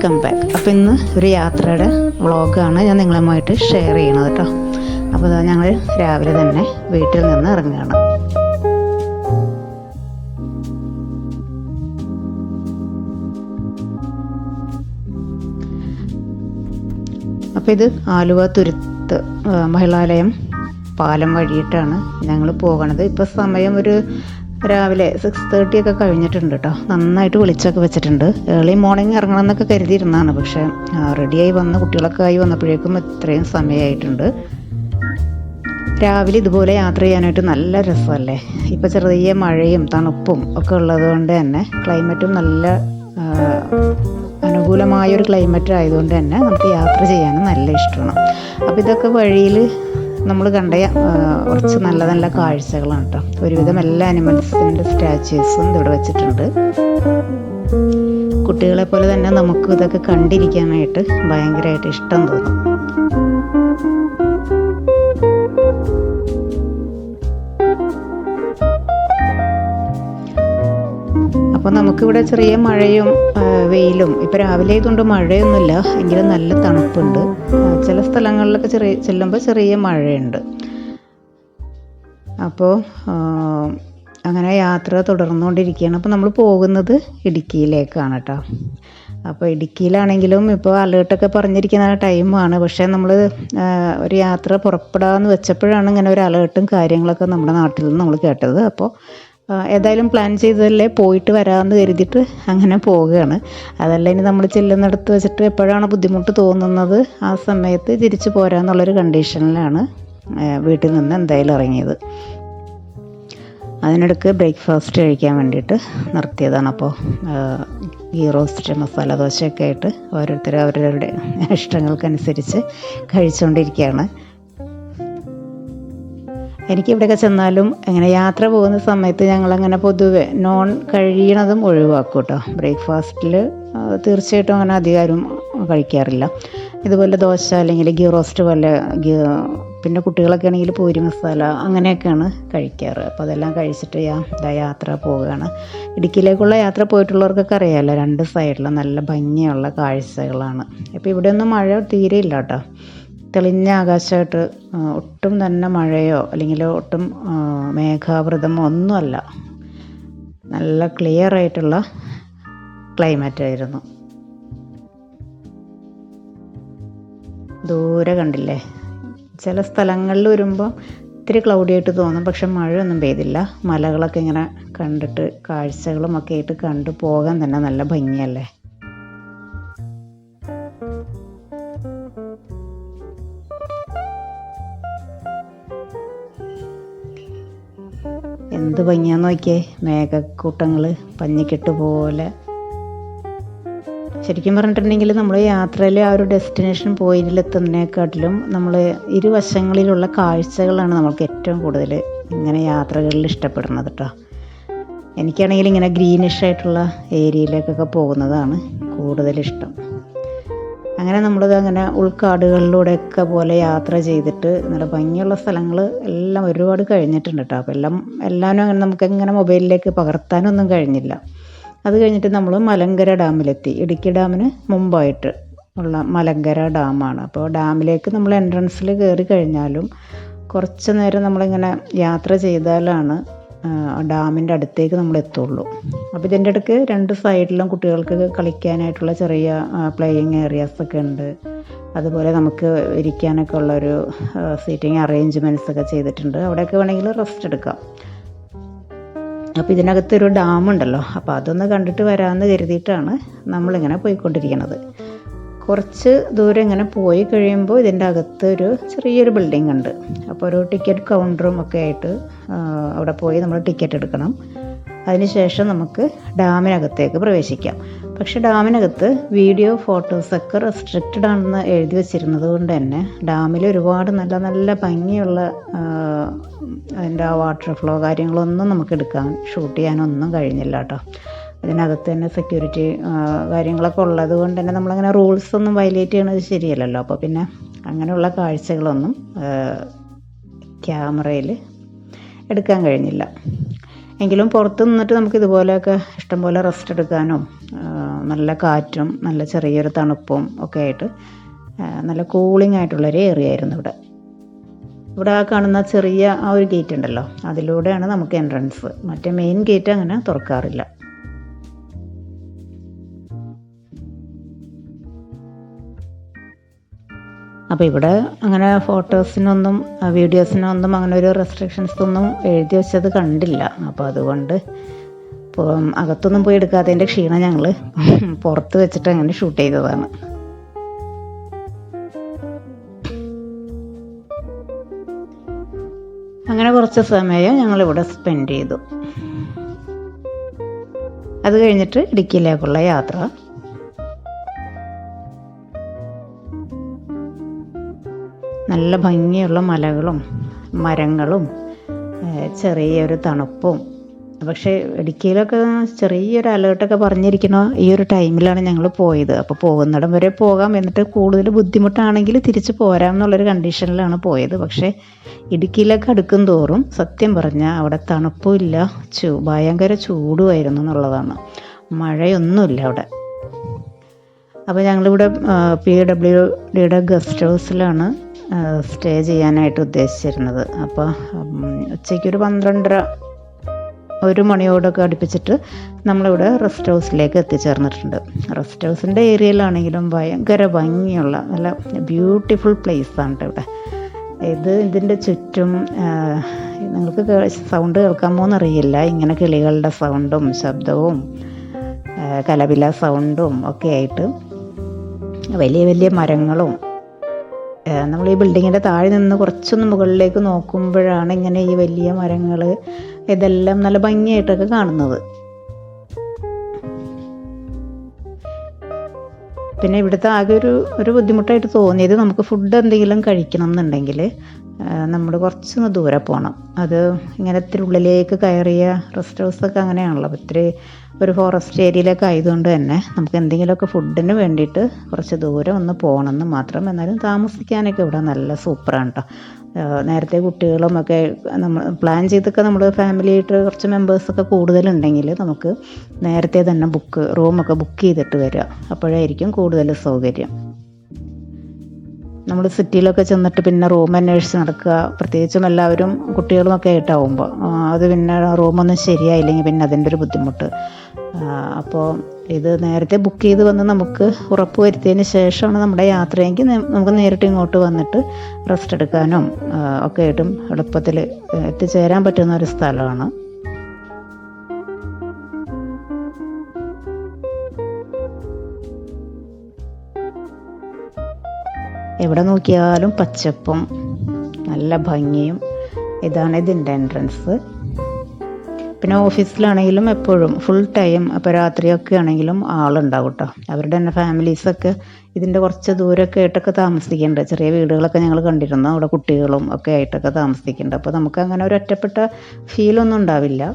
Welcome back. അപ്പോൾ ഇന്ന് ഒരു യാത്രയുടെ വ്ളോഗാണ് ഞാൻ നിങ്ങളുമായിട്ട് ഷെയർ ചെയ്യണത് കേട്ടോ അപ്പോൾ ഞങ്ങൾ രാവിലെ തന്നെ വീട്ടിൽ നിന്ന് ഇറങ്ങുകയാണ് അപ്പോൾ ഇത് ആലുവ തുരുത്ത് മഹിളാലയം പാലം വഴിയിട്ടാണ് ഞങ്ങൾ പോകണത്. ഇപ്പോൾ സമയം ഒരു രാവിലെ സിക്സ് തേർട്ടി ഒക്കെ കഴിഞ്ഞിട്ടുണ്ട് കേട്ടോ നന്നായിട്ട് വിളിച്ചൊക്കെ വെച്ചിട്ടുണ്ട്. ഏർലി മോർണിംഗ് ഇറങ്ങണം എന്നൊക്കെ കരുതിയിരുന്നതാണ്. പക്ഷേ റെഡിയായി വന്ന് കുട്ടികളൊക്കെ ആയി വന്നപ്പോഴേക്കും ഇത്രയും സമയമായിട്ടുണ്ട്. രാവിലെ ഇതുപോലെ യാത്ര ചെയ്യാനായിട്ട് നല്ല രസമല്ലേ? ഇപ്പോൾ ചെറിയ മഴയും തണുപ്പും ഒക്കെ ഉള്ളത് കൊണ്ട് തന്നെ ക്ലൈമറ്റും നല്ല അനുകൂലമായൊരു ക്ലൈമറ്റ് ആയതുകൊണ്ട് തന്നെ നമുക്ക് യാത്ര ചെയ്യാനും നല്ല ഇഷ്ടമാണ്. അപ്പോൾ ഇതൊക്കെ വഴിയിൽ നമ്മൾ കണ്ട കുറച്ച് നല്ല നല്ല കാഴ്ചകളാണ് കേട്ടോ ഒരുവിധം എല്ലാ അനിമൽസിന്റെ സ്റ്റാച്യൂസും ഇവിടെ വെച്ചിട്ടുണ്ട്. കുട്ടികളെ പോലെ തന്നെ നമുക്ക് ഇതൊക്കെ കണ്ടിരിക്കാനായിട്ട് ഭയങ്കരമായിട്ട് ഇഷ്ടം തോന്നും. അപ്പോൾ നമുക്കിവിടെ ചെറിയ മഴയും വെയിലും. ഇപ്പോൾ രാവിലെ ആയതുകൊണ്ട് മഴയൊന്നുമില്ല. എങ്കിലും നല്ല തണുപ്പുണ്ട്. ചില സ്ഥലങ്ങളിലൊക്കെ ചെറിയ ചെല്ലുമ്പോൾ ചെറിയ മഴയുണ്ട്. അപ്പോൾ അങ്ങനെ യാത്ര തുടർന്നുകൊണ്ടിരിക്കുകയാണ്. അപ്പോൾ നമ്മൾ പോകുന്നത് ഇടുക്കിയിലേക്കാണ് കേട്ടോ. അപ്പോൾ ഇടുക്കിയിലാണെങ്കിലും ഇപ്പോൾ അലേർട്ടൊക്കെ പറഞ്ഞിരിക്കുന്ന ടൈമാണ്. പക്ഷേ നമ്മൾ ഒരു യാത്ര പുറപ്പെടാമെന്ന് വെച്ചപ്പോഴാണ് ഇങ്ങനെ ഒരു അലേർട്ടും കാര്യങ്ങളൊക്കെ നമ്മുടെ നാട്ടിൽ നിന്ന് നമ്മൾ കേട്ടത്. അപ്പോൾ ഏതായാലും പ്ലാൻ ചെയ്തതല്ലേ പോയിട്ട് വരാമെന്ന് കരുതിയിട്ട് അങ്ങനെ പോവുകയാണ്. അതല്ല ഇനി നമ്മൾ ചെല്ലുന്നിടത്ത് വെച്ചിട്ട് എപ്പോഴാണ് ബുദ്ധിമുട്ട് തോന്നുന്നത് ആ സമയത്ത് തിരിച്ചു പോരാന്നുള്ളൊരു കണ്ടീഷനിലാണ് വീട്ടിൽ നിന്ന് എന്തായാലും ഇറങ്ങിയത്. അതിനിടയ്ക്ക് ബ്രേക്ക്ഫാസ്റ്റ് കഴിക്കാൻ വേണ്ടിയിട്ട് നിർത്തിയതാണ്. അപ്പോൾ ഗീ റോസ്റ്റ് മസാല ദോശയൊക്കെ ആയിട്ട് ഓരോരുത്തർ അവരവരുടെ ഇഷ്ടങ്ങൾക്കനുസരിച്ച് കഴിച്ചുകൊണ്ടിരിക്കുകയാണ് എനിക്ക് ഇവിടെയൊക്കെ ചെന്നാലും അങ്ങനെ യാത്ര പോകുന്ന സമയത്ത് ഞങ്ങളങ്ങനെ പൊതുവെ നോൺ കഴിയണതും ഒഴിവാക്കും കേട്ടോ ബ്രേക്ക്ഫാസ്റ്റിൽ തീർച്ചയായിട്ടും അങ്ങനെ അധികാരം കഴിക്കാറില്ല. ഇതുപോലെ ദോശ അല്ലെങ്കിൽ ഗീ റോസ്റ്റ് പോലെ പിന്നെ കുട്ടികളൊക്കെ ആണെങ്കിൽ പൂരി മസാല അങ്ങനെയൊക്കെയാണ് കഴിക്കാറ്. അപ്പോൾ അതെല്ലാം കഴിച്ചിട്ട് ഞാൻ യാത്ര പോവുകയാണ്. ഇടുക്കിയിലേക്കുള്ള യാത്ര പോയിട്ടുള്ളവർക്കൊക്കെ അറിയാമല്ലോ രണ്ട് സൈഡിലും നല്ല ഭംഗിയുള്ള കാഴ്ചകളാണ്. ഇപ്പോൾ ഇവിടെയൊന്നും മഴ തീരെ ഇല്ല കേട്ടോ തെളിഞ്ഞ ആകാശമായിട്ട് ഒട്ടും തന്നെ മഴയോ അല്ലെങ്കിൽ ഒട്ടും മേഘാവൃതമോ ഒന്നുമല്ല. നല്ല ക്ലിയർ ആയിട്ടുള്ള ക്ലൈമറ്റ് ആയിരുന്നു. ദൂരെ കണ്ടില്ലേ? ചില സ്ഥലങ്ങളിൽ വരുമ്പോൾ ഇത്തിരി ക്ലൗഡി ആയിട്ട് തോന്നും. പക്ഷെ മഴയൊന്നും പെയ്തില്ല. മലകളൊക്കെ ഇങ്ങനെ കണ്ടിട്ട് കാഴ്ചകളും ഒക്കെ ആയിട്ട് കണ്ടു പോകാൻ തന്നെ നല്ല ഭംഗിയല്ലേ? എന്ത് ഭംഗിയാന്ന് നോക്കിയേ? മേഘക്കൂട്ടങ്ങൾ പഞ്ഞിക്കെട്ട് പോലെ. ശരിക്കും പറഞ്ഞിട്ടുണ്ടെങ്കിൽ നമ്മൾ യാത്രയിൽ ആ ഒരു ഡെസ്റ്റിനേഷൻ പോയിന്റിലെത്തുന്നതിനെക്കാട്ടിലും നമ്മൾ ഇരുവശങ്ങളിലുള്ള കാഴ്ചകളാണ് നമുക്ക് ഏറ്റവും കൂടുതൽ ഇങ്ങനെ യാത്രകളിൽ ഇഷ്ടപ്പെടുന്നത് കേട്ടോ എനിക്കാണെങ്കിൽ ഇങ്ങനെ ഗ്രീനിഷ് ആയിട്ടുള്ള ഏരിയയിലേക്കൊക്കെ പോകുന്നതാണ് കൂടുതലിഷ്ടം. അങ്ങനെ നമ്മൾ അങ്ങനെ ഉൾക്കാടുകളിലൂടെയൊക്കെ പോലെ യാത്ര ചെയ്തിട്ട് നല്ല ഭംഗിയുള്ള സ്ഥലങ്ങൾ എല്ലാം ഒരുപാട് കഴിഞ്ഞിട്ടുണ്ട് കേട്ടോ അപ്പോൾ എല്ലാം എല്ലാവരും അങ്ങനെ നമുക്ക് ഇങ്ങനെ മൊബൈലിലേക്ക് പകർത്താനൊന്നും കഴിഞ്ഞില്ല. അത് കഴിഞ്ഞിട്ട് നമ്മൾ മലങ്കര ഡാമിലെത്തി. ഇടുക്കി ഡാമിന് മുമ്പായിട്ട് ഉള്ള മലങ്കര ഡാമാണ്. അപ്പോൾ ഡാമിലേക്ക് നമ്മൾ എൻട്രൻസിൽ കയറി കഴിഞ്ഞാലും കുറച്ച് നേരം നമ്മളിങ്ങനെ യാത്ര ചെയ്താലാണ് ഡാമിന്റെ അടുത്തേക്ക് നമ്മൾ എത്തുള്ളൂ. അപ്പോൾ ഇതിന്റെ ഇടയ്ക്ക് രണ്ട് സൈഡിലും കുട്ടികൾക്ക് കളിക്കാനായിട്ടുള്ള ചെറിയ പ്ലേയിങ് ഏരിയാസ് ഒക്കെ ഉണ്ട്. അതുപോലെ നമുക്ക് ഇരിക്കാനൊക്കെ ഉള്ളൊരു സീറ്റിംഗ് അറേഞ്ച്മെന്റ്സ് ഒക്കെ ചെയ്തിട്ടുണ്ട്. അവിടെയൊക്കെ വേണമെങ്കിൽ റെസ്റ്റ് എടുക്കാം. അപ്പോൾ ഇതിനകത്തൊരു ഡാം ഉണ്ടല്ലോ അപ്പോൾ അതൊന്ന് കണ്ടിട്ട് വരാമെന്ന് കരുതിയിട്ടാണ് നമ്മളിങ്ങനെ പോയിക്കൊണ്ടിരിക്കുന്നത് കുറച്ച് ദൂരം ഇങ്ങനെ പോയി കഴിയുമ്പോൾ ഇതിന്റെ അകത്ത് ഒരു ചെറിയൊരു ബിൽഡിംഗ് ഉണ്ട്. അപ്പോൾ ഒരു ടിക്കറ്റ് കൗണ്ടറും ഒക്കെ ആയിട്ട് അവിടെ പോയി നമ്മൾ ടിക്കറ്റ് എടുക്കണം. അതിനുശേഷം നമുക്ക് ഡാമിനകത്തേക്ക് പ്രവേശിക്കാം. പക്ഷേ ഡാമിനകത്ത് വീഡിയോ ഫോട്ടോസൊക്കെ റെസ്ട്രിക്റ്റഡ് ആണെന്ന് എഴുതി വെച്ചിരുന്നത് കൊണ്ട് തന്നെ ഡാമിൽ ഒരുപാട് നല്ല നല്ല ഭംഗിയുള്ള അതിന്റെ ആ വാട്ടർ ഫ്ലോ കാര്യങ്ങളൊന്നും നമുക്ക് എടുക്കാൻ ഷൂട്ട് ചെയ്യാനൊന്നും കഴിഞ്ഞില്ല കേട്ടോ. ഇതിനകത്ത് തന്നെ സെക്യൂരിറ്റി കാര്യങ്ങളൊക്കെ ഉള്ളത് കൊണ്ട് തന്നെ നമ്മളങ്ങനെ റൂൾസ് ഒന്നും വയലേറ്റ് ചെയ്യണത് ശരിയല്ലല്ലോ. അപ്പോൾ പിന്നെ അങ്ങനെയുള്ള കാഴ്ചകളൊന്നും ക്യാമറയിൽ എടുക്കാൻ കഴിഞ്ഞില്ല. എങ്കിലും പുറത്ത് നിന്നിട്ട് നമുക്ക് ഇതുപോലെയൊക്കെ ഇഷ്ടംപോലെ റെസ്റ്റ് എടുക്കാനും നല്ല കാറ്റും നല്ല ചെറിയൊരു തണുപ്പും ഒക്കെ ആയിട്ട് നല്ല കൂളിംഗ് ആയിട്ടുള്ളൊരു ഏരിയ ആയിരുന്നു ഇവിടെ. ഇവിടെ ആ കാണുന്ന ചെറിയ ആ ഒരു ഗേറ്റ് ഉണ്ടല്ലോ. അതിലൂടെയാണ് നമുക്ക് എൻട്രൻസ് മറ്റേ മെയിൻ ഗേറ്റ് അങ്ങനെ തുറക്കാറില്ല. അപ്പോൾ ഇവിടെ അങ്ങനെ ഫോട്ടോസിനൊന്നും വീഡിയോസിനൊന്നും അങ്ങനെ ഒരു റെസ്ട്രിക്ഷൻസ് ഒന്നും എഴുതി വെച്ചത് കണ്ടില്ല. അപ്പോൾ അതുകൊണ്ട് അകത്തൊന്നും പോയി എടുക്കാത്തതിന്റെ ക്ഷീണം ഞങ്ങൾ പുറത്ത് വെച്ചിട്ട് അങ്ങനെ ഷൂട്ട് ചെയ്തതാണ്. അങ്ങനെ കുറച്ച് സമയം ഞങ്ങളിവിടെ സ്പെൻഡ് ചെയ്തു. അത് കഴിഞ്ഞിട്ട് ഇടുക്കിയിലേക്കുള്ള യാത്ര. നല്ല ഭംഗിയുള്ള മലകളും മരങ്ങളും ചെറിയൊരു തണുപ്പും. പക്ഷേ ഇടുക്കിയിലൊക്കെ ചെറിയൊരു അലേർട്ടൊക്കെ പറഞ്ഞിരിക്കണ ഈ ഒരു ടൈമിലാണ് ഞങ്ങൾ പോയത്. അപ്പോൾ പോകുന്നിടം വരെ പോകാം. എന്നിട്ട് കൂടുതൽ ബുദ്ധിമുട്ടാണെങ്കിൽ തിരിച്ച് പോരാം എന്നുള്ളൊരു കണ്ടീഷനിലാണ് പോയത്. പക്ഷേ ഇടുക്കിയിലൊക്കെ അടുക്കും തോറും സത്യം പറഞ്ഞാൽ അവിടെ തണുപ്പുമില്ല ചൂ ഭയങ്കര ചൂടുമായിരുന്നു എന്നുള്ളതാണ്. മഴയൊന്നുമില്ല അവിടെ. അപ്പോൾ ഞങ്ങളിവിടെ പി ഡബ്ല്യു ഡിയുടെ ഗസ്റ്റ് ഹൗസിലാണ് സ്റ്റേ ചെയ്യാനായിട്ട് ഉദ്ദേശിച്ചിരുന്നത്. അപ്പോൾ ഉച്ചയ്ക്കൊരു പന്ത്രണ്ടര ഒരു മണിയോടൊക്കെ അടുപ്പിച്ചിട്ട് നമ്മളിവിടെ റെസ്റ്റ് ഹൗസിലേക്ക് എത്തിച്ചേർന്നിട്ടുണ്ട്. റെസ്റ്റ് ഹൗസിന്റെ ഏരിയയിലാണെങ്കിലും ഭയങ്കര ഭംഗിയുള്ള നല്ല ബ്യൂട്ടിഫുൾ പ്ലേസ് ആണ് ഇവിടെ. ഇത് ഇതിന്റെ ചുറ്റും നിങ്ങൾക്ക് സൗണ്ട് കേൾക്കാമോ എന്നറിയില്ല ഇങ്ങനെ കിളികളുടെ സൗണ്ടും ശബ്ദവും കലപില സൗണ്ടും ഒക്കെ ആയിട്ട് വലിയ വലിയ മരങ്ങളും നമ്മൾ ഈ ബിൽഡിങ്ങിന്റെ താഴെ നിന്ന് കുറച്ചൊന്ന് മുകളിലേക്ക് നോക്കുമ്പോഴാണ് ഇങ്ങനെ ഈ വലിയ മരങ്ങൾ ഇതെല്ലാം നല്ല ഭംഗിയായിട്ടൊക്കെ കാണുന്നത്. പിന്നെ ഇവിടുത്തെ ആകെ ഒരു ഒരു ബുദ്ധിമുട്ടായിട്ട് തോന്നിയത് നമുക്ക് ഫുഡ് എന്തെങ്കിലും കഴിക്കണം എന്നുണ്ടെങ്കിൽ നമ്മൾ കുറച്ചൊന്ന് ദൂരെ പോകണം. അത് ഇങ്ങനെ ഇത്തിരി ഉള്ളിലേക്ക് കയറിയ റെസ്റ്റ് ഹൗസൊക്കെ അങ്ങനെയാണല്ലോ ഇത്തിരി ഒരു ഫോറസ്റ്റ് ഏരിയയിലൊക്കെ ആയതുകൊണ്ട് തന്നെ നമുക്ക് എന്തെങ്കിലുമൊക്കെ ഫുഡിന് വേണ്ടിയിട്ട് കുറച്ച് ദൂരം ഒന്ന് പോകണമെന്ന് മാത്രം എന്നാലും താമസിക്കാനൊക്കെ ഇവിടെ നല്ല സൂപ്പറാണ് കേട്ടോ നേരത്തെ കുട്ടികളും ഒക്കെ നമ്മൾ പ്ലാൻ ചെയ്തൊക്കെ നമ്മൾ ഫാമിലിയായിട്ട് കുറച്ച് മെമ്പേഴ്സൊക്കെ കൂടുതലുണ്ടെങ്കിൽ നമുക്ക് നേരത്തെ തന്നെ ബുക്ക് റൂമൊക്കെ ബുക്ക് ചെയ്തിട്ട് വരിക. അപ്പോഴായിരിക്കും കൂടുതൽ സൗകര്യം. നമ്മൾ സിറ്റിയിലൊക്കെ ചെന്നിട്ട് പിന്നെ റൂം അന്വേഷിച്ച് നടക്കുക. പ്രത്യേകിച്ചും എല്ലാവരും കുട്ടികളുമൊക്കെ ആയിട്ടാവുമ്പോൾ അത് പിന്നെ റൂമൊന്നും ശരിയായില്ലെങ്കിൽ പിന്നെ അതിന്റെ ഒരു ബുദ്ധിമുട്ട്. അപ്പോൾ ഇത് നേരത്തെ ബുക്ക് ചെയ്ത് വന്ന് നമുക്ക് ഉറപ്പ് വരുത്തിയതിന് ശേഷമാണ് നമ്മുടെ യാത്രയെങ്കിൽ നമുക്ക് നേരിട്ട് ഇങ്ങോട്ട് വന്നിട്ട് റെസ്റ്റ് എടുക്കാനും ഒക്കെ ആയിട്ടും എളുപ്പത്തിൽ എത്തിച്ചേരാൻ പറ്റുന്ന ഒരു സ്ഥലമാണ്. എവിടെ നോക്കിയാലും പച്ചപ്പും നല്ല ഭംഗിയും. ഇതാണ് ഇതിന്റെ എൻട്രൻസ് പിന്നെ ഓഫീസിലാണെങ്കിലും എപ്പോഴും ഫുൾ ടൈം അപ്പോൾ രാത്രിയൊക്കെ ആണെങ്കിലും ആളുണ്ടാവും കേട്ടോ അവരുടെ തന്നെ ഫാമിലീസൊക്കെ ഇതിന്റെ കുറച്ച് ദൂരമൊക്കെ ആയിട്ടൊക്കെ താമസിക്കുന്നുണ്ട് ചെറിയ വീടുകളൊക്കെ ഞങ്ങൾ കണ്ടിരുന്നു. അവിടെ കുട്ടികളും ഒക്കെ ആയിട്ടൊക്കെ താമസിക്കുന്നുണ്ട് അപ്പോൾ നമുക്ക് അങ്ങനെ ഒരു ഒറ്റപ്പെട്ട ഫീലൊന്നും ഉണ്ടാവില്ല.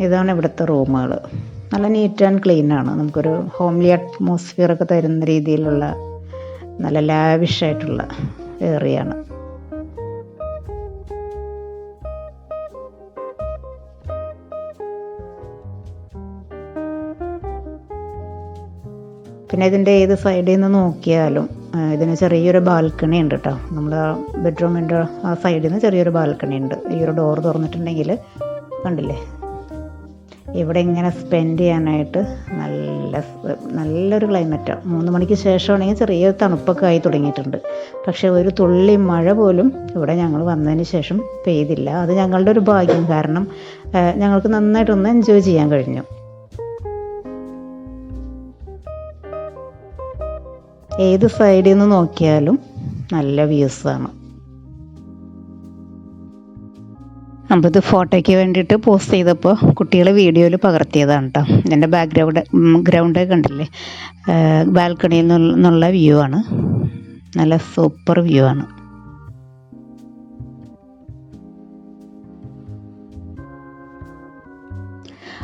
ഇതാണ് ഇവിടുത്തെ റൂമുകൾ നല്ല നീറ്റ് ആൻഡ് ക്ലീൻ ആണ്. നമുക്കൊരു ഹോംലി അറ്റ്മോസ്ഫിയർ ഒക്കെ തരുന്ന രീതിയിലുള്ള നല്ല ലാവിഷ് ആയിട്ടുള്ള പിന്നെ ഇതിന്റെ ഏത് സൈഡിൽ നിന്ന് നോക്കിയാലും ഇതിന് ചെറിയൊരു ബാൽക്കണി ഉണ്ട് കേട്ടോ നമ്മൾ ബെഡ്റൂമിന്റെ ആ സൈഡിൽ നിന്ന് ചെറിയൊരു ബാൽക്കണി ഉണ്ട്. ഈ ഒരു ഡോർ തുറന്നിട്ടുണ്ടെങ്കിൽ കണ്ടില്ലേ? ഇവിടെ ഇങ്ങനെ സ്പെൻഡ് ചെയ്യാനായിട്ട് നല്ല നല്ലൊരു ക്ലൈമറ്റാണ് മൂന്ന് മണിക്ക് ശേഷമാണെങ്കിൽ ചെറിയ തണുപ്പൊക്കെ ആയി തുടങ്ങിയിട്ടുണ്ട്. പക്ഷേ ഒരു തുള്ളി മഴ പോലും ഇവിടെ ഞങ്ങൾ വന്നതിന് ശേഷം പെയ്തില്ല. അത് ഞങ്ങളുടെ ഒരു ഭാഗ്യം. കാരണം ഞങ്ങൾക്ക് നന്നായിട്ടൊന്ന് എൻജോയ് ചെയ്യാൻ കഴിഞ്ഞു. ഏത് സൈഡിൽ നിന്ന് നോക്കിയാലും നല്ല വ്യൂസാണ് ഇത് ഫോട്ടോയ്ക്ക് വേണ്ടിയിട്ട് പോസ്റ്റ് ചെയ്തപ്പോൾ കുട്ടികളെ വീഡിയോയിൽ പകർത്തിയതാണ് കേട്ടോ ഇതിന്റെ ബാക്ക്ഗ്രൗണ്ട് ഗ്രൗണ്ട് കണ്ടില്ലേ? ബാൽക്കണിയിൽ നിന്നുള്ള വ്യൂ ആണ്. നല്ല സൂപ്പർ വ്യൂ ആണ്.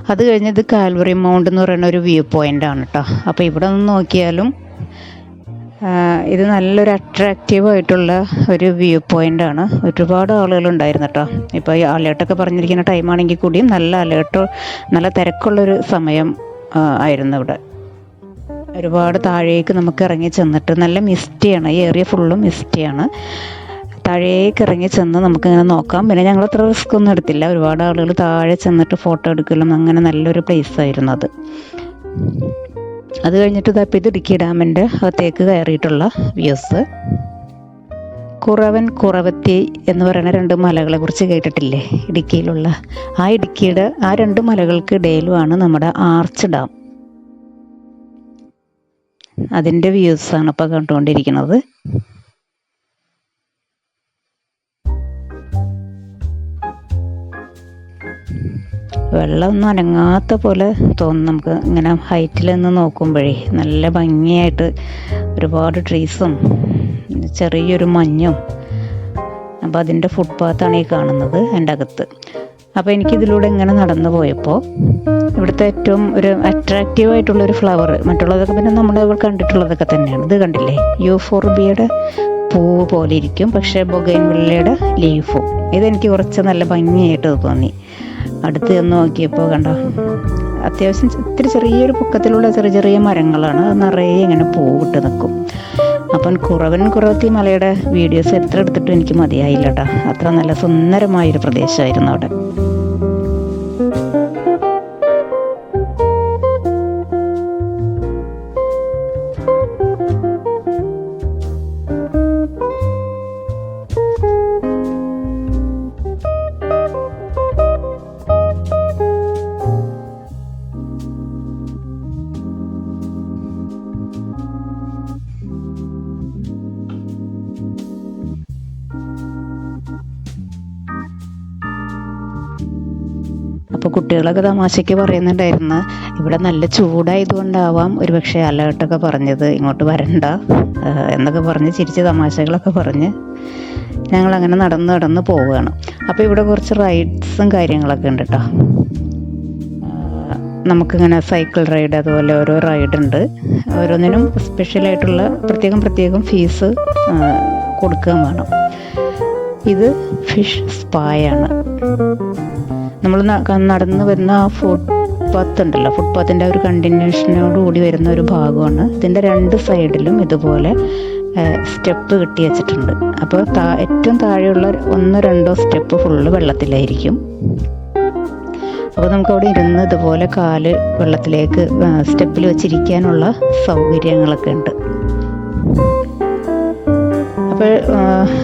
അത് കഴിഞ്ഞത് കാൽവറി മൗണ്ട് എന്ന് പറയുന്ന ഒരു വ്യൂ പോയിന്റ് ആണ് കേട്ടോ അപ്പോൾ ഇവിടെ നിന്ന് നോക്കിയാലും ഇത് നല്ലൊരു അട്രാക്റ്റീവ് ആയിട്ടുള്ള ഒരു വ്യൂ പോയിന്റ് ആണ്. ഒരുപാട് ആളുകൾ ഉണ്ടായിരുന്നു കേട്ടോ ഇപ്പോൾ ഈ അലേർട്ടൊക്കെ പറഞ്ഞിരിക്കുന്ന ടൈമാണെങ്കിൽ കൂടിയും നല്ല അലേർട്ടോ നല്ല തിരക്കുള്ളൊരു സമയം ആയിരുന്നു ഇവിടെ. ഒരുപാട് താഴേക്ക് നമുക്ക് ഇറങ്ങി ചെന്നിട്ട് നല്ല മിസ്റ്റിയാണ് ഈ ഏരിയ ഫുള്ളും മിസ്റ്റിയാണ് താഴേക്ക് ഇറങ്ങി ചെന്ന് നമുക്കിങ്ങനെ നോക്കാം. പിന്നെ ഞങ്ങൾ അത്ര റിസ്ക് ഒന്നും എടുത്തില്ല. ഒരുപാട് ആളുകൾ താഴെ ചെന്നിട്ട് ഫോട്ടോ എടുക്കലും അങ്ങനെ നല്ലൊരു പ്ലേസ് ആയിരുന്നു അത്. അത് കഴിഞ്ഞിട്ട് ഇതാ ഇത് ഇടുക്കി ഡാമിന്റെ അകത്തേക്ക് കയറിയിട്ടുള്ള വ്യൂസ് കുറവൻ കുറവത്തി എന്ന് പറയുന്ന രണ്ട് മലകളെ കുറിച്ച് കേട്ടിട്ടില്ലേ? ഇടുക്കിയിലുള്ള. ആ ഇടുക്കിയുടെ ആ രണ്ട് മലകൾക്ക് ഇടയിലുമാണ് നമ്മുടെ ആർച്ച് ഡാം. അതിന്റെ വ്യൂസാണ് ഇപ്പോൾ കണ്ടുകൊണ്ടിരിക്കുന്നത്. വെള്ളമൊന്നും അനങ്ങാത്ത പോലെ തോന്നും. നമുക്ക് ഇങ്ങനെ ഹൈറ്റിൽ നിന്ന് നോക്കുമ്പോഴേ നല്ല ഭംഗിയായിട്ട് ഒരുപാട് ട്രീസും ചെറിയൊരു മഞ്ഞും. അപ്പോൾ അതിന്റെ ഫുട്പാത്താണ് ഈ കാണുന്നത് എന്റെ അകത്ത്. അപ്പോൾ എനിക്കിതിലൂടെ ഇങ്ങനെ നടന്നു പോയപ്പോൾ ഇവിടുത്തെ ഏറ്റവും ഒരു അട്രാക്റ്റീവ് ആയിട്ടുള്ള ഒരു ഫ്ലവർ മറ്റുള്ളതൊക്കെ പിന്നെ നമ്മൾ കണ്ടിട്ടുള്ളതൊക്കെ തന്നെയാണ്. ഇത് കണ്ടില്ലേ? യൂഫോർബിയുടെ പൂവ് പോലെ ഇരിക്കും. പക്ഷേ ബൊഗൈൻവില്ലയുടെ ലീഫും ഇതെനിക്ക് കുറച്ച് നല്ല ഭംഗിയായിട്ട് തോന്നി. അടുത്ത് ചെന്ന് നോക്കിയപ്പോൾ കണ്ടോ അത്യാവശ്യം ഇത്തിരി ചെറിയൊരു പൊക്കത്തിലുള്ള ചെറിയ ചെറിയ മരങ്ങളാണ്. അത് നിറയെ ഇങ്ങനെ പൂവിട്ട് നിൽക്കും അപ്പം കുറവൻ കുറവത്തി മലയുടെ വീഡിയോസ് എത്ര എടുത്തിട്ടും എനിക്ക് മതിയായില്ല കേട്ടോ അത്ര നല്ല സുന്ദരമായൊരു പ്രദേശമായിരുന്നു അവിടെ. അപ്പോൾ കുട്ടികളൊക്കെ തമാശയ്ക്ക് പറയുന്നുണ്ടായിരുന്നു. ഇവിടെ നല്ല ചൂടായതുകൊണ്ടാവാം ഒരു പക്ഷേ അലേർട്ടൊക്കെ പറഞ്ഞത്. ഇങ്ങോട്ട് വരണ്ട എന്നൊക്കെ പറഞ്ഞ് ചിരിച്ച് തമാശകളൊക്കെ പറഞ്ഞ് ഞങ്ങൾ അങ്ങനെ നടന്ന് നടന്ന് പോവുകയാണ്. അപ്പോൾ ഇവിടെ കുറച്ച് റൈഡ്സും കാര്യങ്ങളൊക്കെ ഉണ്ട് കേട്ടോ നമുക്കിങ്ങനെ സൈക്കിൾ റൈഡ് അതുപോലെ ഓരോ റൈഡ് ഉണ്ട് ഓരോന്നിനും സ്പെഷ്യലായിട്ടുള്ള പ്രത്യേകം പ്രത്യേകം ഫീസ് കൊടുക്കുകയും വേണം. ഇത് ഫിഷ് സ്പായാണ്. നമ്മൾ നടന്നു വരുന്ന ആ ഫുട് ഫുട്പാത്ത് ഉണ്ടല്ലോ ഫുട്പാത്തിന്റെ ഒരു കണ്ടിന്യൂഷനോട് കൂടി വരുന്ന ഒരു ഭാഗമാണ്. ഇതിന്റെ രണ്ട് സൈഡിലും ഇതുപോലെ സ്റ്റെപ്പ് കെട്ടി വെച്ചിട്ടുണ്ട്. അപ്പോൾ താ ഏറ്റവും താഴെയുള്ള ഒന്നോ രണ്ടോ സ്റ്റെപ്പ് ഫുള്ള് വെള്ളത്തിലായിരിക്കും. അപ്പോൾ നമുക്ക് അവിടെ ഇരുന്ന് ഇതുപോലെ കാൽ വെള്ളത്തിലേക്ക് സ്റ്റെപ്പിൽ വെച്ചിരിക്കാനുള്ള സൗകര്യങ്ങളൊക്കെ ഉണ്ട്. അപ്പോൾ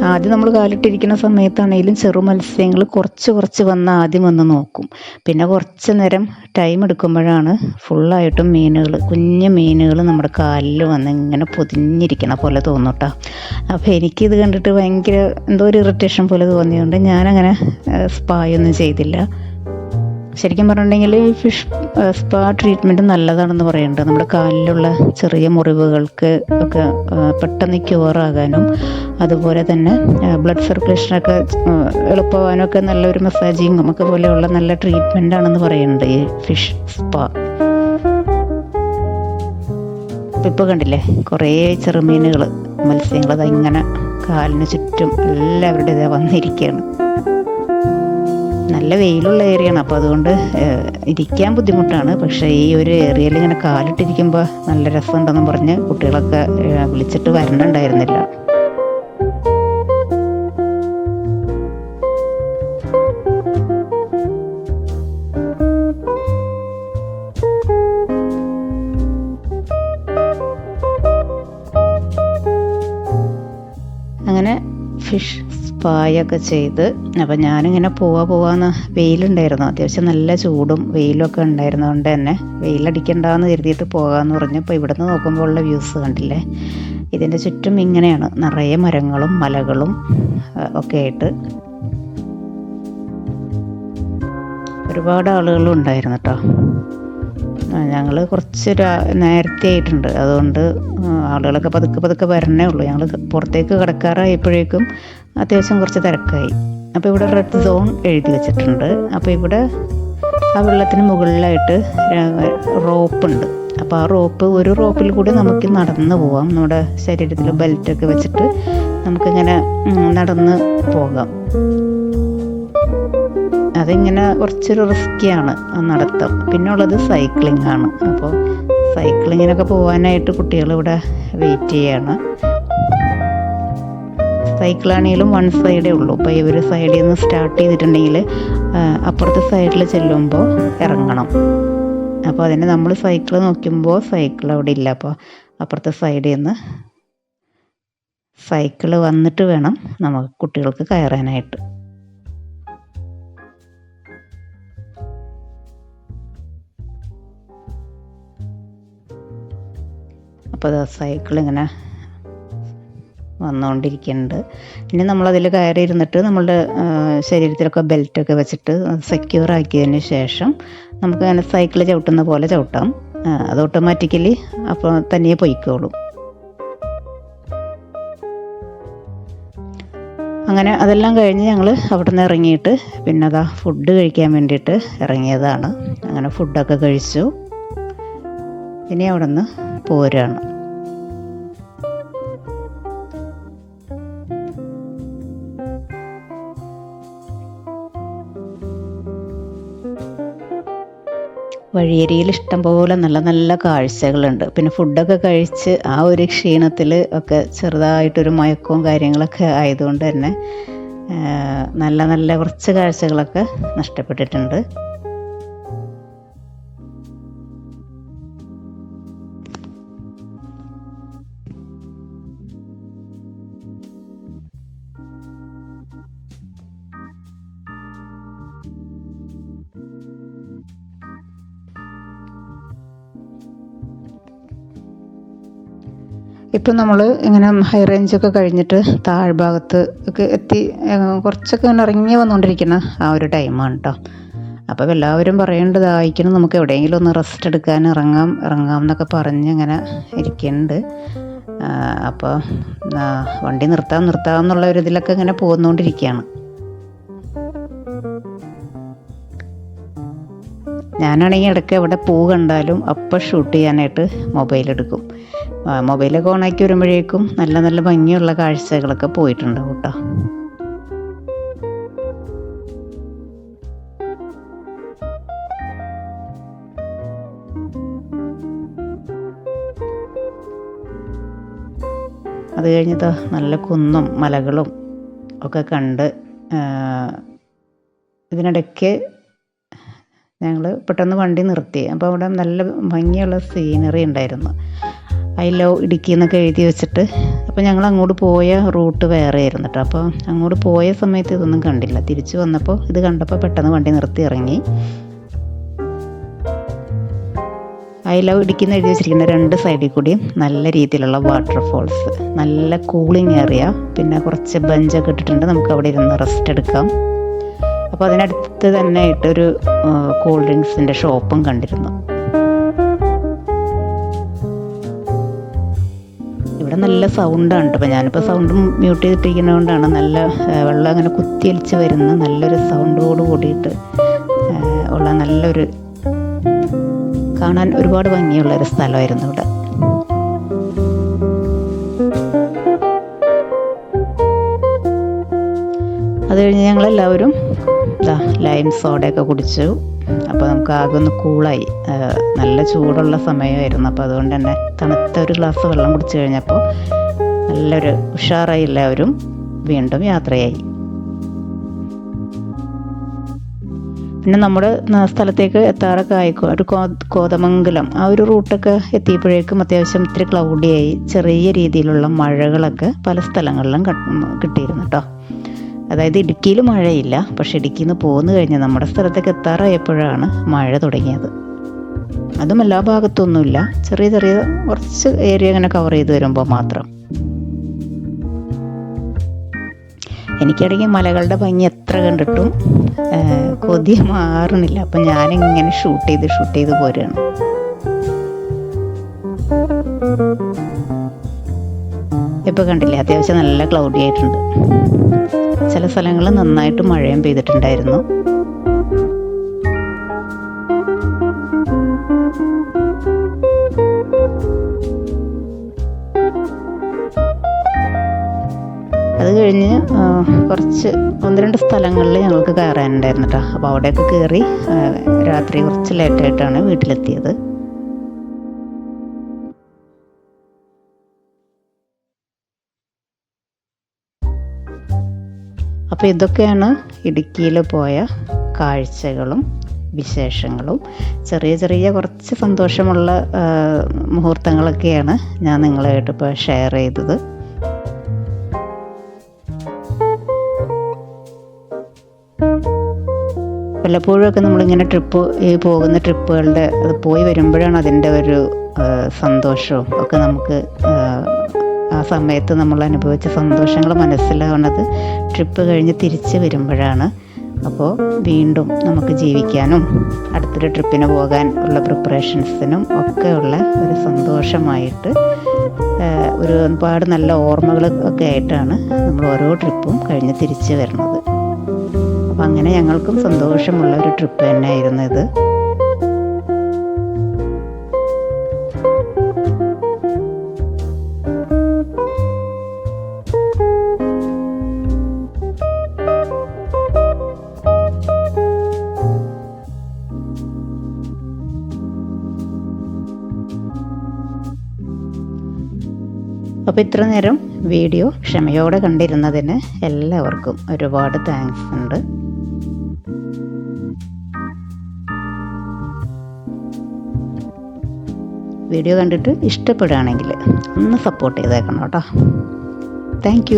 ആദ്യം നമ്മൾ കാലിട്ടിരിക്കുന്ന സമയത്താണെങ്കിലും ചെറു മത്സ്യങ്ങൾ കുറച്ച് കുറച്ച് വന്ന് ആദ്യം വന്ന് നോക്കും. പിന്നെ കുറച്ച് നേരം ടൈം എടുക്കുമ്പോഴാണ് ഫുള്ളായിട്ടും മീനുകൾ കുഞ്ഞു മീനുകൾ നമ്മുടെ കാലിൽ വന്ന് ഇങ്ങനെ പൊതിഞ്ഞിരിക്കണ പോലെ തോന്നും അപ്പോൾ എനിക്കിത് കണ്ടിട്ട് ഭയങ്കര എന്തോ ഒരു ഇറിറ്റേഷൻ പോലെ തോന്നിയതുകൊണ്ട് ഞാനങ്ങനെ സ്പായൊന്നും ചെയ്തില്ല. ശരിക്കും പറഞ്ഞിട്ടുണ്ടെങ്കിൽ ഈ ഫിഷ് സ്പാ ട്രീറ്റ്മെന്റ് നല്ലതാണെന്ന് പറയുന്നുണ്ട് നമ്മുടെ കാലിലുള്ള ചെറിയ മുറിവുകൾക്ക് ഒക്കെ പെട്ടെന്ന് ക്യൂറാകാനും അതുപോലെ തന്നെ ബ്ലഡ് സർക്കുലേഷനൊക്കെ എളുപ്പമാകാനും ഒക്കെ നല്ലൊരു മസാജിങ് നമുക്ക് പോലെയുള്ള നല്ല ട്രീറ്റ്മെന്റ് ആണെന്ന് പറയുന്നുണ്ട് ഈ ഫിഷ് സ്പാ. ഇപ്പോൾ കണ്ടില്ലേ? കുറേ ചെറുമീനുകൾ മത്സ്യങ്ങൾ അത് ഇങ്ങനെ കാലിന് ചുറ്റും എല്ലാവരുടെ ഇതാ വന്നിരിക്കുകയാണ് നല്ല വെയിലുള്ള ഏരിയയാണ്. അപ്പോൾ അതുകൊണ്ട് ഇരിക്കാൻ ബുദ്ധിമുട്ടാണ്. പക്ഷേ ഈ ഒരു ഏരിയയിൽ ഇങ്ങനെ കാലിട്ടിരിക്കുമ്പോൾ നല്ല രസമുണ്ടെന്ന് പറഞ്ഞ് കുട്ടികളൊക്കെ വിളിച്ചിട്ട് വരണുണ്ടായിരുന്നില്ല. അങ്ങനെ ഫിഷ് സ്പായൊക്കെ ചെയ്ത്. അപ്പം ഞാനിങ്ങനെ പോവാ പോവാന്ന് വെയിലുണ്ടായിരുന്നു. അത്യാവശ്യം നല്ല ചൂടും വെയിലൊക്കെ ഉണ്ടായിരുന്നതുകൊണ്ട് തന്നെ വെയിലടിക്കണ്ടെന്ന് കരുതിയിട്ട് പോകാമെന്ന് പറഞ്ഞപ്പോൾ ഇവിടുന്ന് നോക്കുമ്പോൾ ഉള്ള വ്യൂസ് കണ്ടില്ലേ? ഇതിന്റെ ചുറ്റും ഇങ്ങനെയാണ്. നിറയെ മരങ്ങളും മലകളും ഒക്കെ ആയിട്ട്. ഒരുപാട് ആളുകളും ഉണ്ടായിരുന്നു കേട്ടോ ഞങ്ങൾ കുറച്ച് നേരത്തെ ആയിട്ടുണ്ട്. അതുകൊണ്ട് ആളുകളൊക്കെ പതുക്കെ പതുക്കെ വരണേ ഉള്ളൂ. ഞങ്ങൾ പുറത്തേക്ക് കിടക്കാറായപ്പോഴേക്കും അത്യാവശ്യം കുറച്ച് തിരക്കായി. അപ്പോൾ ഇവിടെ റെഡ് സോൺ എഴുതി വെച്ചിട്ടുണ്ട്. അപ്പോൾ ഇവിടെ ആ വെള്ളത്തിന് മുകളിലായിട്ട് റോപ്പ് ഉണ്ട്. അപ്പോൾ ആ റോപ്പ് ഒരു റോപ്പിൽ കൂടി നമുക്ക് നടന്ന് പോവാം. നമ്മുടെ ശരീരത്തിൽ ബെൽറ്റൊക്കെ വെച്ചിട്ട് നമുക്കിങ്ങനെ നടന്ന് പോകാം. അതിങ്ങനെ കുറച്ചൊരു റിസ്ക്കിയാണ് നടത്തം. പിന്നെ ഉള്ളത് സൈക്ലിംഗ് ആണ്. അപ്പോൾ സൈക്ലിങ്ങിനൊക്കെ പോകാനായിട്ട് കുട്ടികൾ ഇവിടെ വെയിറ്റ് ചെയ്യാണ്. സൈക്കിളാണെങ്കിലും വൺ സൈഡേ ഉള്ളൂ. അപ്പോൾ ഒരു സൈഡിൽ നിന്ന് സ്റ്റാർട്ട് ചെയ്തിട്ടുണ്ടെങ്കിൽ അപ്പുറത്തെ സൈഡിൽ ചെല്ലുമ്പോൾ ഇറങ്ങണം. അപ്പോൾ അതിന് നമ്മൾ സൈക്കിൾ നോക്കുമ്പോൾ സൈക്കിൾ അവിടെ ഇല്ല. അപ്പോൾ അപ്പുറത്തെ സൈഡിൽ നിന്ന് സൈക്കിൾ വന്നിട്ട് വേണം നമുക്ക് കുട്ടികൾക്ക് കയറാനായിട്ട്. അപ്പോൾ അത് സൈക്കിൾ ഇങ്ങനെ വന്നുകൊണ്ടിരിക്കുന്നുണ്ട് ഇനി നമ്മളതിൽ കയറി ഇരുന്നിട്ട് നമ്മളുടെ ശരീരത്തിലൊക്കെ ബെൽറ്റൊക്കെ വെച്ചിട്ട് സെക്യൂർ ആക്കിയതിന് ശേഷം നമുക്ക് അങ്ങനെ സൈക്കിൾ ചവിട്ടുന്ന പോലെ ചവിട്ടാം. അത് ഓട്ടോമാറ്റിക്കലി അപ്പോൾ തനിയെ പൊയ്ക്കോളും. അങ്ങനെ അതെല്ലാം കഴിഞ്ഞ് ഞങ്ങൾ അവിടെ നിന്ന് ഇറങ്ങിയിട്ട് പിന്നെ അതാ ഫുഡ് കഴിക്കാൻ വേണ്ടിയിട്ട് ഇറങ്ങിയതാണ്. അങ്ങനെ ഫുഡൊക്കെ കഴിച്ചു. ഇനി അവിടെ നിന്ന് പോരുകയാണ് വഴിയരിയിൽ ഇഷ്ടംപോലെ നല്ല നല്ല കാഴ്ചകളുണ്ട്. പിന്നെ ഫുഡൊക്കെ കഴിച്ച് ആ ഒരു ക്ഷീണത്തിൽ ഒക്കെ ചെറുതായിട്ടൊരു മയക്കവും കാര്യങ്ങളൊക്കെ ആയതുകൊണ്ട് തന്നെ നല്ല നല്ല കുറച്ച് കാഴ്ചകളൊക്കെ നഷ്ടപ്പെട്ടിട്ടുണ്ട്. ഇപ്പം നമ്മൾ ഇങ്ങനെ ഹൈ റേഞ്ചൊക്കെ കഴിഞ്ഞിട്ട് താഴ്ഭാഗത്ത് ഒക്കെ എത്തി കുറച്ചൊക്കെ ഇങ്ങനെ ഇറങ്ങി വന്നുകൊണ്ടിരിക്കുന്ന ആ ഒരു ടൈമാണ് കേട്ടോ അപ്പോൾ എല്ലാവരും പറയേണ്ടത് ആയിക്കണം നമുക്ക് എവിടെയെങ്കിലും ഒന്ന് റെസ്റ്റ് എടുക്കാൻ ഇറങ്ങാം ഇറങ്ങാം എന്നൊക്കെ പറഞ്ഞ് ഇങ്ങനെ ഇരിക്കുന്നുണ്ട് അപ്പോൾ വണ്ടി നിർത്താം നിർത്താം എന്നുള്ള ഒരു ഇതിലൊക്കെ ഇങ്ങനെ പോന്നുകൊണ്ടിരിക്കുകയാണ് ഞാനാണെങ്കിൽ ഇടയ്ക്ക് എവിടെ പൂ കണ്ടാലും അപ്പം ഷൂട്ട് ചെയ്യാനായിട്ട് മൊബൈൽ എടുക്കും. മൊബൈലൊക്കെ ഓണാക്കി വരുമ്പോഴേക്കും നല്ല നല്ല ഭംഗിയുള്ള കാഴ്ചകളൊക്കെ പോയിട്ടുണ്ട് കേട്ടോ. അത് കഴിഞ്ഞിട്ട് നല്ല കുന്നും മലകളും ഒക്കെ കണ്ട് ഇതിനിടയ്ക്ക് ഞങ്ങൾ പെട്ടെന്ന് വണ്ടി നിർത്തി. അപ്പോൾ അവിടെ നല്ല ഭംഗിയുള്ള സീനറി ഉണ്ടായിരുന്നു. ഐ ലവ് ഇടുക്കി എന്നൊക്കെ എഴുതി വെച്ചിട്ട് അപ്പോൾ ഞങ്ങൾ അങ്ങോട്ട് പോയ റൂട്ട് വേറെ ആയിരുന്നു കേട്ടോ അപ്പോൾ അങ്ങോട്ട് പോയ സമയത്ത് ഇതൊന്നും കണ്ടില്ല. തിരിച്ചു വന്നപ്പോൾ ഇത് കണ്ടപ്പോൾ പെട്ടെന്ന് വണ്ടി നിർത്തി ഇറങ്ങി. ഐ ലവ് ഇടുക്കി എന്ന് എഴുതി വെച്ചിരിക്കുന്ന രണ്ട് സൈഡിൽ കൂടി നല്ല രീതിയിലുള്ള വാട്ടർഫോൾസ് നല്ല കൂളിംഗ് ഏറിയ പിന്നെ കുറച്ച് ബെഞ്ചൊക്കെ ഇട്ടിട്ടുണ്ട്. നമുക്ക് അവിടെ ഇരുന്ന് റെസ്റ്റ് എടുക്കാം. അപ്പോൾ അതിനടുത്ത് തന്നെ ആയിട്ടൊരു കൂൾ ഡ്രിങ്ക്സിന്റെ ഷോപ്പും കണ്ടിരുന്നു. ഇവിടെ നല്ല സൗണ്ടാണ് കേട്ടോ ഞാനിപ്പോൾ സൗണ്ട് മ്യൂട്ട് ചെയ്തിട്ടിരിക്കുന്നതുകൊണ്ടാണ് നല്ല വെള്ളം അങ്ങനെ കുത്തിയലിച്ച് വരുന്ന നല്ലൊരു സൗണ്ടോട് കൂടിയിട്ട് ഉള്ള നല്ലൊരു കാണാൻ ഒരുപാട് ഭംഗിയുള്ള ഒരു സ്ഥലമായിരുന്നു ഇവിടെ. അത് കഴിഞ്ഞ് ഞങ്ങളെല്ലാവരും ഇതാ ലൈം സോഡയൊക്കെ കുടിച്ചു. അപ്പോൾ നമുക്ക് ആകെ ഒന്ന് കൂളായി നല്ല ചൂടുള്ള സമയമായിരുന്നു. അപ്പോൾ അതുകൊണ്ട് തന്നെ തണുത്ത ഒരു ഗ്ലാസ് വെള്ളം കുടിച്ചു കഴിഞ്ഞപ്പോൾ നല്ലൊരു ഉഷാറായി എല്ലാവരും വീണ്ടും യാത്രയായി. പിന്നെ നമ്മുടെ സ്ഥലത്തേക്ക് എത്താറൊക്കെ ആയിക്കോ. ഒരു കോതമംഗലം. ആ ഒരു റൂട്ടൊക്കെ എത്തിയപ്പോഴേക്കും അത്യാവശ്യം ഇത്തിരി ക്ലൗഡിയായി ചെറിയ രീതിയിലുള്ള മഴകളൊക്കെ പല സ്ഥലങ്ങളിലും കിട്ടിയിരുന്നു കേട്ടോ. അതായത് ഇടുക്കിയിൽ മഴയില്ല. പക്ഷെ ഇടുക്കിയിൽ നിന്ന് പോന്നു കഴിഞ്ഞ് നമ്മുടെ സ്ഥലത്തേക്ക് എത്താറായപ്പോഴാണ് മഴ തുടങ്ങിയത്. അതും എല്ലാ ഭാഗത്തൊന്നുമില്ല. ചെറിയ ചെറിയ കുറച്ച് ഏരിയ ഇങ്ങനെ കവർ ചെയ്ത് വരുമ്പോൾ മാത്രം. എനിക്കിടയ്ക്ക് മലകളുടെ ഭംഗി എത്ര കണ്ടിട്ടും കൊതി മാറുന്നില്ല അപ്പം ഞാനിങ്ങനെ ഷൂട്ട് ചെയ്ത് ഷൂട്ട് ചെയ്ത് പോരുകയാണ്. ഇപ്പോൾ കണ്ടില്ലേ അത്യാവശ്യം നല്ല ക്ലൗഡി ആയിട്ടുണ്ട്. ചില സ്ഥലങ്ങളിൽ നന്നായിട്ട് മഴയും പെയ്തിട്ടുണ്ടായിരുന്നു. കഴിഞ്ഞ് കുറച്ച് ഒന്ന് രണ്ട് സ്ഥലങ്ങളിൽ ഞങ്ങൾക്ക് കയറാനുണ്ടായിരുന്നു കേട്ടോ അപ്പോൾ അവിടെയൊക്കെ കയറി രാത്രി കുറച്ച് ലേറ്റായിട്ടാണ് വീട്ടിലെത്തിയത്. അപ്പോൾ ഇതൊക്കെയാണ് ഇടുക്കിയിൽ പോയ കാഴ്ചകളും വിശേഷങ്ങളും. ചെറിയ ചെറിയ കുറച്ച് സന്തോഷമുള്ള മുഹൂർത്തങ്ങളൊക്കെയാണ് ഞാൻ നിങ്ങളായിട്ട് ഇപ്പോൾ ഷെയർ ചെയ്തത്. വല്ലപ്പോഴുമൊക്കെ നമ്മളിങ്ങനെ ട്രിപ്പ് ഈ പോകുന്ന ട്രിപ്പുകളുടെ അത് പോയി വരുമ്പോഴാണ് അതിന്റെ ഒരു സന്തോഷവും ഒക്കെ നമുക്ക് ആ, സമയത്ത് നമ്മൾ അനുഭവിച്ച സന്തോഷങ്ങൾ മനസ്സിലാവുന്നത് ട്രിപ്പ് കഴിഞ്ഞ് തിരിച്ച് വരുമ്പോഴാണ്. അപ്പോൾ വീണ്ടും നമുക്ക് ജീവിക്കാനും അടുത്തൊരു ട്രിപ്പിന് പോകാൻ ഉള്ള പ്രിപ്പറേഷൻസിനും ഒക്കെയുള്ള ഒരു സന്തോഷമായിട്ട് ഒരുപാട് നല്ല ഓർമ്മകൾ ഒക്കെ ആയിട്ടാണ് നമ്മൾ ഓരോ ട്രിപ്പും കഴിഞ്ഞ് തിരിച്ച് വരുന്നത്. അങ്ങനെ ഞങ്ങൾക്കും സന്തോഷമുള്ള ഒരു ട്രിപ്പ് തന്നെയായിരുന്നു ഇത്. അപ്പോൾ ഇത്ര നേരം വീഡിയോ ക്ഷമയോടെ കണ്ടിരുന്നതിന് എല്ലാവർക്കും ഒരുപാട് താങ്ക്സ് ഉണ്ട്. വീഡിയോ കണ്ടിട്ട് ഇഷ്ടപ്പെടുകയാണെങ്കിൽ ഒന്ന് സപ്പോർട്ട് ചെയ്തേക്കണം കേട്ടോ. താങ്ക്